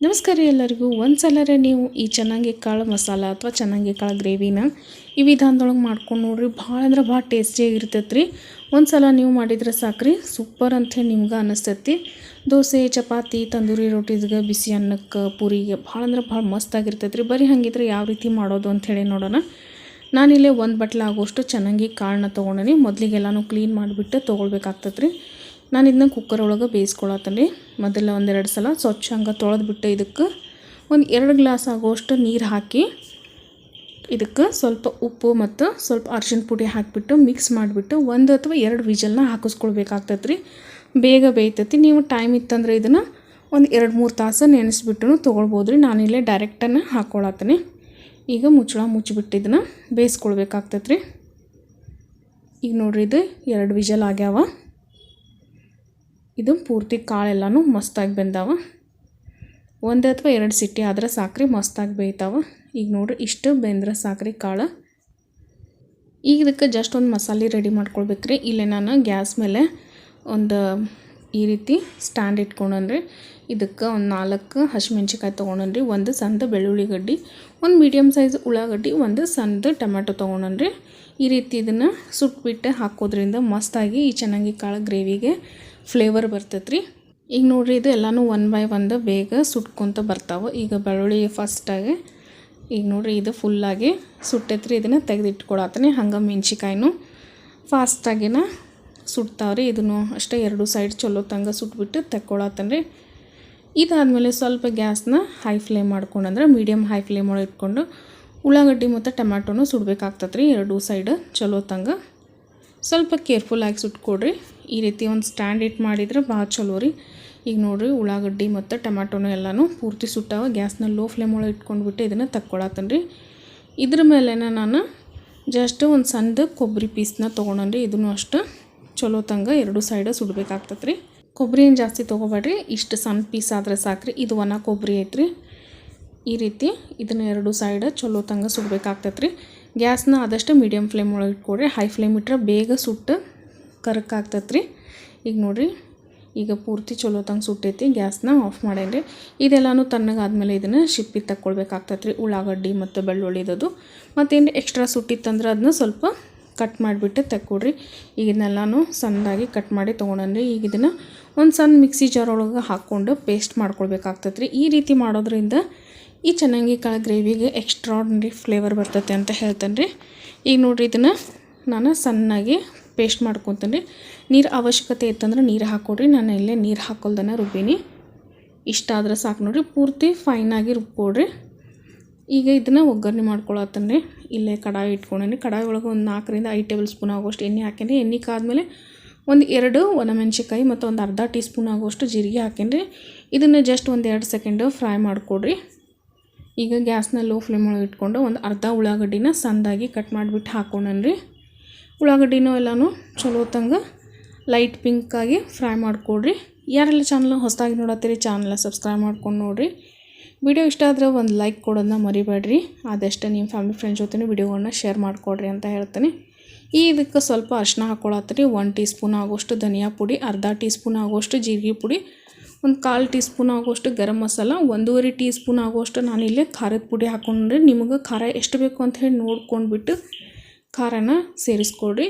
ನಮಸ್ಕಾರ ಎಲ್ಲರಿಗೂ. ಒಂದು ನೀವು ಈ ಚೆನ್ನಾಗಿ ಕಾಳು ಮಸಾಲ ಅಥವಾ ಚೆನ್ನಾಗಿ ಕಾಳು ಗ್ರೇವಿನ ಈ ವಿಧಾನದೊಳಗೆ ಮಾಡ್ಕೊಂಡು ನೋಡ್ರಿ, ಭಾಳ ಅಂದ್ರೆ ಭಾಳ ಟೇಸ್ಟಿಯಾಗಿರ್ತೈತೆ ರೀ ಒಂದು ಸಲ ನೀವು ಮಾಡಿದ್ರೆ ಸಾಕ್ರಿ, ಸೂಪರ್ ಅಂಥೇಳಿ ನಿಮ್ಗೆ ಅನ್ನಿಸ್ತೈತಿ ದೋಸೆ, ಚಪಾತಿ, ತಂದೂರಿ ರೊಟ್ಟಿಗೆ ಬಿಸಿ ಅನ್ನಕ್ಕೆ, ಪೂರಿಗೆ ಭಾಳ ಅಂದ್ರೆ ಭಾಳ ಮಸ್ತಾಗಿರ್ತೈತೆ ರೀ ಬರೀ ಹಾಗಿದ್ರೆ ಯಾವ ರೀತಿ ಮಾಡೋದು ಅಂಥೇಳಿ ನೋಡೋಣ. ನಾನಿಲ್ಲೇ ಒಂದು ಬಟ್ಲ ಆಗೋಷ್ಟು ಚೆನ್ನಾಗಿ ಕಾಳನ್ನ ತೊಗೊಂಡಿನಿ, ಮೊದಲಿಗೆಲ್ಲನೂ ಕ್ಲೀನ್ ಮಾಡಿಬಿಟ್ಟು ತೊಗೊಳ್ಬೇಕಾಗ್ತದೆ ರೀ ನಾನು ಇದನ್ನ ಕುಕ್ಕರ್ ಒಳಗೆ ಬೇಯಿಸ್ಕೊಳತ್ತೇನೆ ಮೊದಲ ಒಂದೆರಡು ಸಲ ಸ್ವಚ್ಛ ಹಂಗೆ ತೊಳೆದ್ಬಿಟ್ಟು ಇದಕ್ಕೆ ಒಂದು ಎರಡು ಗ್ಲಾಸ್ ಆಗೋಷ್ಟು ನೀರು ಹಾಕಿ ಇದಕ್ಕೆ ಸ್ವಲ್ಪ ಉಪ್ಪು ಮತ್ತು ಸ್ವಲ್ಪ ಅರ್ಶಿನ ಪುಡಿ ಹಾಕಿಬಿಟ್ಟು ಮಿಕ್ಸ್ ಮಾಡಿಬಿಟ್ಟು ಒಂದು ಅಥವಾ ಎರಡು ವಿಜಲ್ನ ಹಾಕಿಸ್ಕೊಳ್ಬೇಕಾಗ್ತೈತೆ ರೀ ಬೇಗ ಬೇಯ್ತೈತಿ. ನೀವು ಟೈಮ್ ಇತ್ತಂದ್ರೆ ಇದನ್ನು ಒಂದು ಎರಡು ಮೂರು ತಾಸು ನೆನೆಸ್ಬಿಟ್ಟು ತೊಗೊಳ್ಬೋದು ರೀ ನಾನಿಲ್ಲೇ ಡೈರೆಕ್ಟನ್ನು ಹಾಕ್ಕೊಳತ್ತೀನಿ ಈಗ ಮುಚ್ಚಳ ಮುಚ್ಚಿಬಿಟ್ಟು ಇದನ್ನು ಬೇಯಿಸ್ಕೊಳ್ಬೇಕಾಗ್ತೈತೆ ರೀ ಈಗ ನೋಡ್ರಿ ಇದು ಎರಡು ವಿಜಲ್ ಆಗ್ಯಾವ. ಇದು ಪೂರ್ತಿ ಕಾಳೆಲ್ಲನೂ ಮಸ್ತಾಗಿ ಬೆಂದಾವ. ಒಂದು ಅಥವಾ ಎರಡು ಸಿಟಿ ಆದ್ರೆ ಸಾಕ್ರಿ ಮಸ್ತಾಗಿ ಬೇಯ್ತಾವ. ಈಗ ನೋಡ್ರಿ ಇಷ್ಟು ಬೆಂದ್ರೆ ಸಾಕ್ರಿ ಕಾಳು. ಈಗ ಇದಕ್ಕೆ ಜಸ್ಟ್ ಒಂದು ಮಸಾಲೆ ರೆಡಿ ಮಾಡ್ಕೊಳ್ಬೇಕ್ರಿ. ಇಲ್ಲೇ ನಾನು ಗ್ಯಾಸ್ ಮೇಲೆ ಒಂದು ಈ ರೀತಿ ಸ್ಟ್ಯಾಂಡ್ ಇಟ್ಕೊಂಡ್ರಿ ಇದಕ್ಕೆ ಒಂದು ನಾಲ್ಕು ಹಸಿಮೆಣ್ಸಿಕಾಯಿ ತೊಗೊಂಡ್ರಿ ಒಂದು ಸಣ್ಣದ ಬೆಳ್ಳುಳ್ಳಿ ಗಡ್ಡಿ, ಒಂದು ಮೀಡಿಯಮ್ ಸೈಜ್ ಉಳ್ಳಾಗಡ್ಡಿ, ಒಂದು ಸಣ್ಣದ ಟೊಮೆಟೊ ತೊಗೊಂಡ್ರಿ ಈ ರೀತಿ ಇದನ್ನು ಸುಟ್ಬಿಟ್ಟು ಹಾಕೋದ್ರಿಂದ ಮಸ್ತಾಗಿ ಈ ಚೆನ್ನಾಗಿ ಕಾಳು ಗ್ರೇವಿಗೆ ಫ್ಲೇವರ್ ಬರ್ತೈತೆ ಈಗ ನೋಡ್ರಿ ಇದು ಎಲ್ಲನೂ ಒನ್ ಬೈ ಒಂದು ಬೇಗ ಸುಟ್ಕೊತ ಬರ್ತಾವೆ. ಈಗ ಬೆಳ್ಳುಳ್ಳಿ ಫಸ್ಟಾಗಿ ಈಗ ನೋಡಿರಿ ಇದು ಫುಲ್ಲಾಗಿ ಸುಟ್ಟೈತ್ರಿ. ಇದನ್ನು ತೆಗೆದಿಟ್ಕೊಳತ್ತೀನಿ ಹಂಗೆ ಮೆಣ್ಸಿಕಾಯಿನೂ ಫಾಸ್ಟಾಗಿನ ಸುಡ್ತಾವ್ರಿ ಇದನ್ನು ಅಷ್ಟೇ ಎರಡು ಸೈಡ್ ಚಲೋ ತಂಗ ಸುಟ್ಬಿಟ್ಟು ತೆಕ್ಕೊಳತ್ತೇನೆ ಇದಾದಮೇಲೆ ಸ್ವಲ್ಪ ಗ್ಯಾಸ್ನ ಹೈ ಫ್ಲೇಮ್ ಮಾಡ್ಕೊಂಡಂದ್ರೆ ಮೀಡಿಯಮ್ ಹೈ ಫ್ಲೇಮ್ ಒಳಗೆ ಇಟ್ಕೊಂಡು ಉಳ್ಳಾಗಡ್ಡಿ ಮತ್ತು ಟೊಮ್ಯಾಟೊನು ಸುಡ್ಬೇಕಾಗ್ತತ್ರಿ. ಎರಡೂ ಸೈಡ್ ಚಲೋ ತಂಗ ಸ್ವಲ್ಪ ಕೇರ್ಫುಲ್ಲಾಗಿ ಸುಟ್ಕೊಡ್ರಿ. ಈ ರೀತಿ ಒಂದು ಸ್ಟ್ಯಾಂಡ್ ಇಟ್ಟು ಮಾಡಿದ್ರೆ ಭಾಳ ಚಲೋ ರೀ. ಈಗ ನೋಡಿರಿ ಉಳ್ಳಾಗಡ್ಡಿ ಮತ್ತು ಟೊಮ್ಯಾಟೊನೂ ಎಲ್ಲನೂ ಪೂರ್ತಿ ಸುಟ್ಟಾವ. ಗ್ಯಾಸ್ನ ಲೋ ಫ್ಲೇಮ್ ಒಳಗೆ ಇಟ್ಕೊಂಡ್ಬಿಟ್ಟು ಇದನ್ನು ತಕ್ಕೊಳತ್ತೇನೆ ರೀ ಇದ್ರ ಮೇಲೆ ನಾನು ಜಸ್ಟ್ ಒಂದು ಸಣ್ಣದು ಕೊಬ್ಬರಿ ಪೀಸ್ನ ತೊಗೊಂಡ್ರಿ ಇದನ್ನು ಅಷ್ಟು ಚಲೋ ತಂಗ ಎರಡು ಸೈಡ ಸುಡ್ಬೇಕಾಗ್ತದೆ ರೀ ಕೊಬ್ಬರಿ ಏನು ಜಾಸ್ತಿ ತೊಗೋಬೇಡ್ರಿ. ಇಷ್ಟು ಸಣ್ಣ ಪೀಸ್ ಆದರೆ ಸಾಕ್ರಿ. ಇದು ಒಣ ಕೊಬ್ಬರಿ ಐತ್ರಿ. ಈ ರೀತಿ ಇದನ್ನು ಎರಡು ಸೈಡ್ ಚಲೋ ತಂಗ ಸುಡ್ಬೇಕಾಗ್ತೈತೆ ರೀ ಗ್ಯಾಸ್ನ ಆದಷ್ಟು ಮೀಡಿಯಮ್ ಫ್ಲೇಮ್ ಒಳಗೆ ಇಟ್ಕೊಡ್ರಿ ಹೈ ಫ್ಲೇಮ್ ಇಟ್ಟರೆ ಬೇಗ ಸುಟ್ಟು ಕರಕಾಗ್ತೈತೆ ರೀ ಈಗ ನೋಡಿರಿ, ಈಗ ಪೂರ್ತಿ ಚಲೋ ತಂಗೆ ಸುಟ್ಟೈತಿ, ಗ್ಯಾಸ್ನ ಆಫ್ ಮಾಡೇನಿ ಇದೆಲ್ಲಾನು ತಣ್ಣಗಾದ್ಮೇಲೆ ಇದನ್ನು ಶಿಪ್ಪಿ ತಕ್ಕೊಳ್ಬೇಕಾಗ್ತೈತೆ ರೀ ಉಳ್ಳಾಗಡ್ಡಿ ಮತ್ತು ಬೆಳ್ಳುಳ್ಳಿದದು ಮತ್ತೇನು ಎಕ್ಸ್ಟ್ರಾ ಸುಟ್ಟಿತ್ತಂದ್ರೆ ಅದನ್ನ ಸ್ವಲ್ಪ ಕಟ್ ಮಾಡಿಬಿಟ್ಟು ತೆಕ್ಕೊಡ್ರಿ. ಈಗ ಇದನ್ನೆಲ್ಲನೂ ಸಣ್ಣದಾಗಿ ಕಟ್ ಮಾಡಿ ತೊಗೊಂಡ್ರಿ ಈಗ ಇದನ್ನು ಒಂದು ಸಣ್ಣ ಮಿಕ್ಸಿ ಜಾರ್ ಒಳಗೆ ಹಾಕ್ಕೊಂಡು ಪೇಸ್ಟ್ ಮಾಡ್ಕೊಳ್ಬೇಕಾಗ್ತೈತೆ ರೀ ಈ ರೀತಿ ಮಾಡೋದ್ರಿಂದ ಈ ಚೆನ್ನಾಗಿ ಕಾಳು ಗ್ರೇವಿಗೆ ಎಕ್ಸ್ಟ್ರಾಡ್ನರಿ ಫ್ಲೇವರ್ ಬರ್ತೈತೆ ಅಂತ ಹೇಳ್ತೇನೆ ರೀ ಈಗ ನೋಡಿರಿ, ಇದನ್ನು ನಾನು ಸಣ್ಣಾಗಿ ಪೇಸ್ಟ್ ಮಾಡ್ಕೊತೀನಿ. ನೀರು ಅವಶ್ಯಕತೆ ಇತ್ತಂದ್ರೆ ನೀರು ಹಾಕ್ಕೊಡ್ರಿ ನಾನು ಇಲ್ಲೇ ನೀರು ಹಾಕೊಳ್ದನ ರುಬ್ಬೀನಿ. ಇಷ್ಟ ಆದ್ರೆ ಸಾಕು ನೋಡಿರಿ. ಪೂರ್ತಿ ಫೈನಾಗಿ ರುಬ್ಬಿಕೊಡ್ರಿ ಈಗ ಇದನ್ನು ಒಗ್ಗರಣೆ ಮಾಡ್ಕೊಳತ್ತೇನ್ರಿ. ಇಲ್ಲೇ ಕಡಾಯಿ ಇಟ್ಕೊಂಡೇನಿ. ಕಡಾಯಿ ಒಳಗೆ ಒಂದು ನಾಲ್ಕರಿಂದ ಐದು ಟೇಬಲ್ ಸ್ಪೂನ್ ಆಗೋಷ್ಟು ಎಣ್ಣೆ ಹಾಕೇನಿ. ಎಣ್ಣೆ ಕಾದಮೇಲೆ ಒಂದು ಎರಡು ಒಣಮೆಣ್ಸಿಕಾಯಿ ಮತ್ತು ಒಂದು ಅರ್ಧ ಟೀ ಸ್ಪೂನ್ ಆಗೋಷ್ಟು ಜೀರಿಗೆ ಹಾಕೇನಿ ಇದನ್ನು ಜಸ್ಟ್ ಒಂದು ಎರಡು ಸೆಕೆಂಡು ಫ್ರೈ ಮಾಡಿಕೊಡ್ರಿ. ಈಗ ಗ್ಯಾಸ್ನ ಲೋ ಫ್ಲೇಮ್ ಒಳಗೆ ಇಟ್ಕೊಂಡು ಒಂದು ಅರ್ಧ ಉಳ್ಳಾಗಡ್ಡಿನ ಸಂದಾಗಿ ಕಟ್ ಮಾಡಿಬಿಟ್ಟು ಹಾಕ್ಕೊಂಡ್ರಿ ಉಳ್ಳಾಗಡ್ಡಿನೂ ಎಲ್ಲನೂ ಚಲೋ ತಂಗ ಲೈಟ್ ಪಿಂಕಾಗಿ ಫ್ರೈ ಮಾಡಿಕೊಡ್ರಿ. ಯಾರೆಲ್ಲ ಚಾನಲ್ ಹೊಸದಾಗಿ ನೋಡತ್ತೀರಿ ಚಾನಲ್ನ ಸಬ್ಸ್ಕ್ರೈಬ್ ಮಾಡ್ಕೊಂಡು ನೋಡಿರಿ. ವಿಡಿಯೋ ಇಷ್ಟ ಆದರೆ ಒಂದು ಲೈಕ್ ಕೊಡೋದನ್ನ ಮರಿಬೇಡ್ರಿ. ಆದಷ್ಟು ನಿಮ್ಮ ಫ್ಯಾಮಿಲಿ ಫ್ರೆಂಡ್ಸ್ ಜೊತೆ ವಿಡಿಯೋಗಳನ್ನ ಶೇರ್ ಮಾಡಿಕೊಡ್ರಿ ಅಂತ ಹೇಳ್ತೀನಿ. ಈ ಇದಕ್ಕೆ ಸ್ವಲ್ಪ ಅರಿಶಿನ ಹಾಕ್ಕೊಳತ್ತೀರಿ ಒಂದು ಟೀ ಸ್ಪೂನ್ ಆಗೋಷ್ಟು ಧನಿಯಾ ಪುಡಿ, ಅರ್ಧ ಟೀ ಸ್ಪೂನ್ ಆಗೋಷ್ಟು ಜೀರಿಗೆ ಪುಡಿ, ಒಂದು ಕಾಲು ಟೀ ಸ್ಪೂನ್ ಆಗೋಷ್ಟು ಗರಂ ಮಸಾಲ, ಒಂದೂವರೆ ಟೀ ಸ್ಪೂನ್ ಆಗೋಷ್ಟು ಇಲ್ಲೇ ಖಾರದ ಪುಡಿ ಹಾಕ್ಕೊಂಡ್ರೆ ನಿಮಗೆ ಖಾರ ಎಷ್ಟು ಬೇಕು ಅಂತ ಹೇಳಿ ನೋಡ್ಕೊಂಡ್ಬಿಟ್ಟು ಖಾರನ ಸೇರಿಸ್ಕೊಡ್ರಿ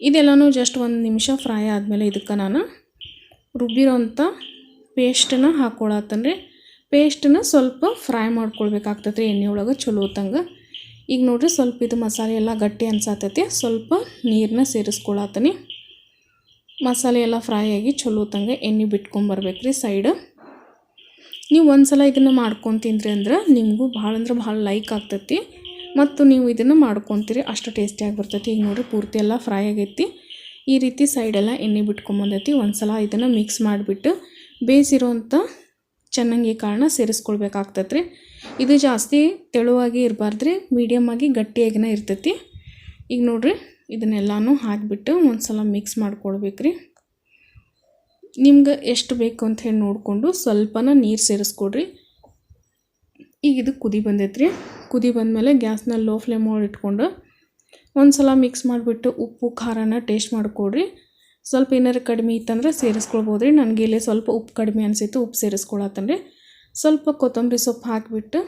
ಇದೆಲ್ಲನೂ ಜಸ್ಟ್ ಒಂದು ನಿಮಿಷ ಫ್ರೈ ಆದಮೇಲೆ ಇದಕ್ಕೆ ನಾನು ರುಬ್ಬಿರೋಂಥ ಪೇಸ್ಟನ್ನ ಹಾಕ್ಕೊಳತ್ತನ್ರಿ ಪೇಸ್ಟನ್ನ ಸ್ವಲ್ಪ ಫ್ರೈ ಮಾಡ್ಕೊಳ್ಬೇಕಾಗ್ತೈತೆ ರೀ ಎಣ್ಣೆ ಒಳಗೆ ಚಲೋ ಹೊತ್ತಂಗೆ ಈಗ ನೋಡಿರಿ ಸ್ವಲ್ಪ ಇದು ಮಸಾಲೆ ಎಲ್ಲ ಗಟ್ಟಿ ಅನ್ಸತ್ತೈತಿ ಸ್ವಲ್ಪ ನೀರನ್ನ ಸೇರಿಸ್ಕೊಳತ್ತನಿ ಮಸಾಲೆ ಎಲ್ಲ ಫ್ರೈ ಆಗಿ ಚಲೋ ಹೊತ್ತಂಗೆ ಎಣ್ಣೆ ಬಿಟ್ಕೊಂಬರ್ಬೇಕು ರೀ ಸೈಡ್ ನೀವು ಒಂದು ಸಲ ಇದನ್ನು ಮಾಡ್ಕೊಂಡು ತಿಂದ್ರಿ ಅಂದ್ರೆ ನಿಮಗೂ ಭಾಳ ಅಂದ್ರೆ ಭಾಳ ಲೈಕ್ ಆಗ್ತೈತಿ. ಮತ್ತು ನೀವು ಇದನ್ನು ಮಾಡ್ಕೊತೀರಿ, ಅಷ್ಟು ಟೇಸ್ಟಿಯಾಗಿ ಬರ್ತೈತಿ ಈಗ ನೋಡಿರಿ, ಪೂರ್ತಿ ಎಲ್ಲ ಫ್ರೈ ಆಗೈತಿ. ಈ ರೀತಿ ಸೈಡೆಲ್ಲ ಎಣ್ಣೆ ಬಿಟ್ಕೊಂಬಂದೈತಿ. ಒಂದು ಸಲ ಇದನ್ನು ಮಿಕ್ಸ್ ಮಾಡಿಬಿಟ್ಟು ಬೇಯಿಸಿರೋಂಥ ಚೆನ್ನಾಗಿ ಕಾರಣ ಸೇರಿಸ್ಕೊಳ್ಬೇಕಾಗ್ತೈತೆ ರೀ ಇದು ಜಾಸ್ತಿ ತೆಳುವಾಗಿ ಇರಬಾರ್ದ್ರಿ ಮೀಡಿಯಮ್ ಆಗಿ ಗಟ್ಟಿಯಾಗಿನ ಇರ್ತೈತಿ. ಈಗ ನೋಡಿರಿ, ಇದನ್ನೆಲ್ಲನೂ ಹಾಕಿಬಿಟ್ಟು ಒಂದು ಸಲ ಮಿಕ್ಸ್ ಮಾಡ್ಕೊಳ್ಬೇಕ್ರಿ. ನಿಮ್ಗೆ ಎಷ್ಟು ಬೇಕು ಅಂತ ಹೇಳಿ ನೋಡಿಕೊಂಡು ಸ್ವಲ್ಪನ ನೀರು ಸೇರಿಸ್ಕೊಡ್ರಿ. ಈಗ ಇದು ಕುದಿ ಬಂದೈತೆ ರೀ ಕುದಿ ಬಂದಮೇಲೆ ಗ್ಯಾಸ್ನ ಲೋ ಫ್ಲೇಮ್ ಒಳಗೆ ಇಟ್ಕೊಂಡು ಒಂದು ಸಲ ಮಿಕ್ಸ್ ಮಾಡಿಬಿಟ್ಟು ಉಪ್ಪು, ಖಾರನ ಟೇಸ್ಟ್ ಮಾಡಿಕೊಡ್ರಿ. ಸ್ವಲ್ಪ ಏನಾರು ಕಡಿಮೆ ಇತ್ತಂದ್ರೆ ಸೇರಿಸ್ಕೊಳ್ಬೋದು ರೀ ನನಗೆ ಇಲ್ಲಿ ಸ್ವಲ್ಪ ಉಪ್ಪು ಕಡಿಮೆ ಅನಿಸಿತ್ತು, ಉಪ್ಪು ಸೇರಿಸ್ಕೊಳತ್ತಂದ್ರೆ ಸ್ವಲ್ಪ ಕೊತ್ತಂಬರಿ ಸೊಪ್ಪು ಹಾಕಿಬಿಟ್ಟು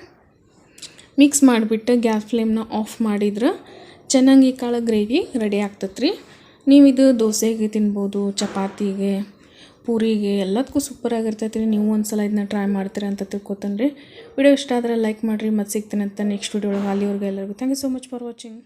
ಮಿಕ್ಸ್ ಮಾಡಿಬಿಟ್ಟು ಗ್ಯಾಸ್ ಫ್ಲೇಮ್ನ ಆಫ್ ಮಾಡಿದ್ರೆ ಚೆನ್ನಾಗಿ ಕಾಳು ಗ್ರೇವಿ ರೆಡಿ ಆಗ್ತತ್ರಿ. ರೀ ನೀವು ಇದು ದೋಸೆಗೆ ತಿನ್ಬೋದು, ಚಪಾತಿಗೆ ಪೂರಿಗೆ ಎಲ್ಲದಕ್ಕೂ ಸೂಪರಾಗಿರ್ತೈತೆ ರೀ. ನೀವು ಒಂದು ಸಲ ಇದನ್ನ ಟ್ರೈ ಮಾಡ್ತೀರ ಅಂತ ತಿಳ್ಕೊತಾನೆ ರೀ ವಿಡಿಯೋ ಇಷ್ಟ ಆದರೆ ಲೈಕ್ ಮಾಡಿರಿ ಮತ್ತು ಅಂತ ನೆಕ್ಸ್ಟ್ ವಿಡಿಯೋ ಒಳಗೆ. ಅಲ್ಲಿವರೆಗೆ ಎಲ್ಲರಿಗೂ thank you so much for watching